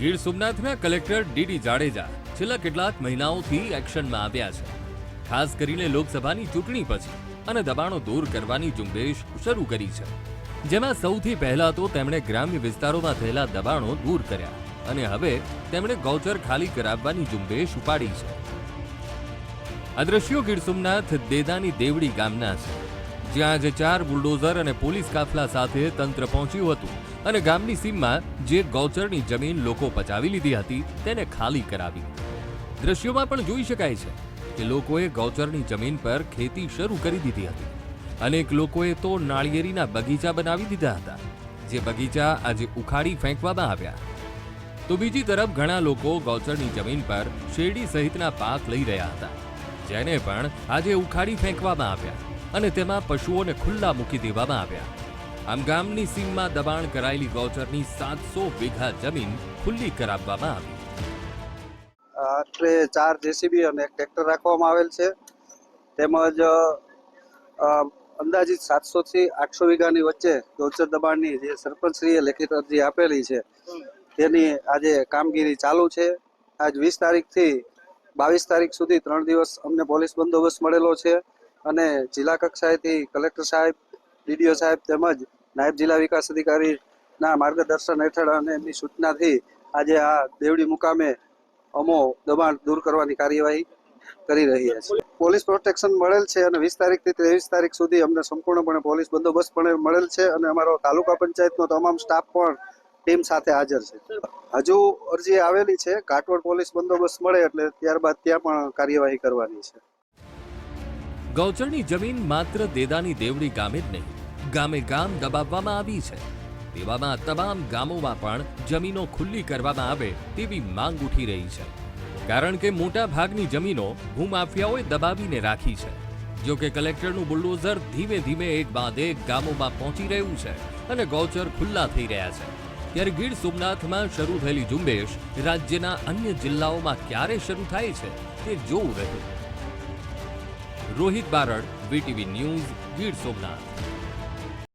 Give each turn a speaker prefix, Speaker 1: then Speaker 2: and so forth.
Speaker 1: ગીર સોમનાથના collector DD Jadeja છેલ્લા કેટલાક મહિનાઓથી એક્શનમાં આવ્યા છે. ખાસ કરીને લોકસભાની ચૂંટણી પછી અને દબાણો દૂર કરવાની ઝુંબેશ શરૂ કરી છે. જેમાં સૌથી પહેલા તો તેમણે ગ્રામ્ય વિસ્તારોમાં થયેલા દબાણો દૂર કર્યા અને હવે તેમણે ગૌચર ખાલી કરાવવાની ઝુંબેશ ઉપાડી છે. આ ગીર સોમનાથ દેદાની દેવડી ગામના છે. જ્યાં આજે ચાર બુલડોઝર અને પોલીસ કાફલા સાથે તંત્ર પહોંચ્યું હતું અને ગામની સીમમાં જે ગૌચરની જમીન લોકો પચાવી લીધી હતી, તેને ખાલી કરાવી. દ્રશ્યોમાં પણ જોઈ શકાય છે કે લોકોએ ગૌચરની જમીન પર ખેતી શરૂ કરી દીધી હતી. અનેક લોકોએ તો નાળિયેરીના બગીચા બનાવી દીધા હતા, જે બગીચા આજે ઉખાડી ફેંકવામાં આવ્યા. તો બીજી તરફ ઘણા લોકો ગૌચરની જમીન પર શેરડી સહિતના પાક લઈ રહ્યા હતા, જેને પણ આજે ઉખાડી ફેંકવામાં આવ્યા. અને તેમાં પશુઓને ખુલ્લા મૂકી દેવામાં આવ્યા. આમ ગામની સીમમાં દબાણ કરાયેલી ગૌચરની સાતસો વીઘા જમીન ખુલ્લી કરાવવામાં આવી.
Speaker 2: આટલે ચાર જેસીબી અને એક ટ્રેક્ટર રાખવામાં આવેલ છે. તેમજ અંદાજિત સાતસો થી આઠસો વીઘાની વચ્ચે ગૌચર દબાણની જે સરપંચશ્રીએ લેખિત અરજી આપેલી છે, તેની આજે કામગીરી ચાલુ છે. આજ વીસ તારીખથી બાવીસ તારીખ સુધી ત્રણ દિવસ અમને પોલીસ બંદોબસ્ત મળેલો છે. અને જિલ્લા કક્ષાએથી કલેક્ટર સાહેબ, ડીડીઓ સાહેબ તેમજ નાયબ જિલ્લા વિકાસ અધિકારીના માર્ગદર્શન હેઠળ અને એમની સૂચનાથી આજે આ દેવડી મુકામે અમો દબાણ દૂર કરવાની કાર્યવાહી કરી રહ્યા છે. પોલીસ પ્રોટેક્શન મળેલ છે અને વીસ તારીખથી ત્રેવીસ તારીખ સુધી અમને સંપૂર્ણપણે પોલીસ બંદોબસ્ત પણ મળેલ છે અને અમારો તાલુકા પંચાયતનો તમામ સ્ટાફ પણ ટીમ સાથે હાજર છે. હજુ અરજી આવેલી છે. કાટવડ પોલીસ બંદોબસ્ત મળે એટલે ત્યારબાદ ત્યાં પણ કાર્યવાહી કરવાની છે.
Speaker 1: ગૌચરની જમીન માત્ર દેદાની દેવડી ગામે જ નહીં, ગામે ગામ દબાવવામાં આવી છે. તેવામાં તમામ ગામોમાં પણ જમીનો ખુલ્લી કરવામાં આવે તેવી માંગ ઉઠી રહી છે. કારણ કે મોટા ભાગની જમીનો ભૂમાફિયાઓએ દબાવીને રાખી છે. જો કે કલેક્ટરનું બુલડોઝર ધીમે ધીમે એક બાદ એક ગામોમાં પહોંચી રહ્યું છે અને ગૌચર ખુલ્લા થઈ રહ્યા છે. ત્યારે ગીર સોમનાથમાં શરૂ થયેલી ઝુંબેશ રાજ્યના અન્ય જિલ્લાઓમાં ક્યારે શરૂ થાય છે તે જોવું રહ્યું. Rohit Barad VTV news Gir Somnath.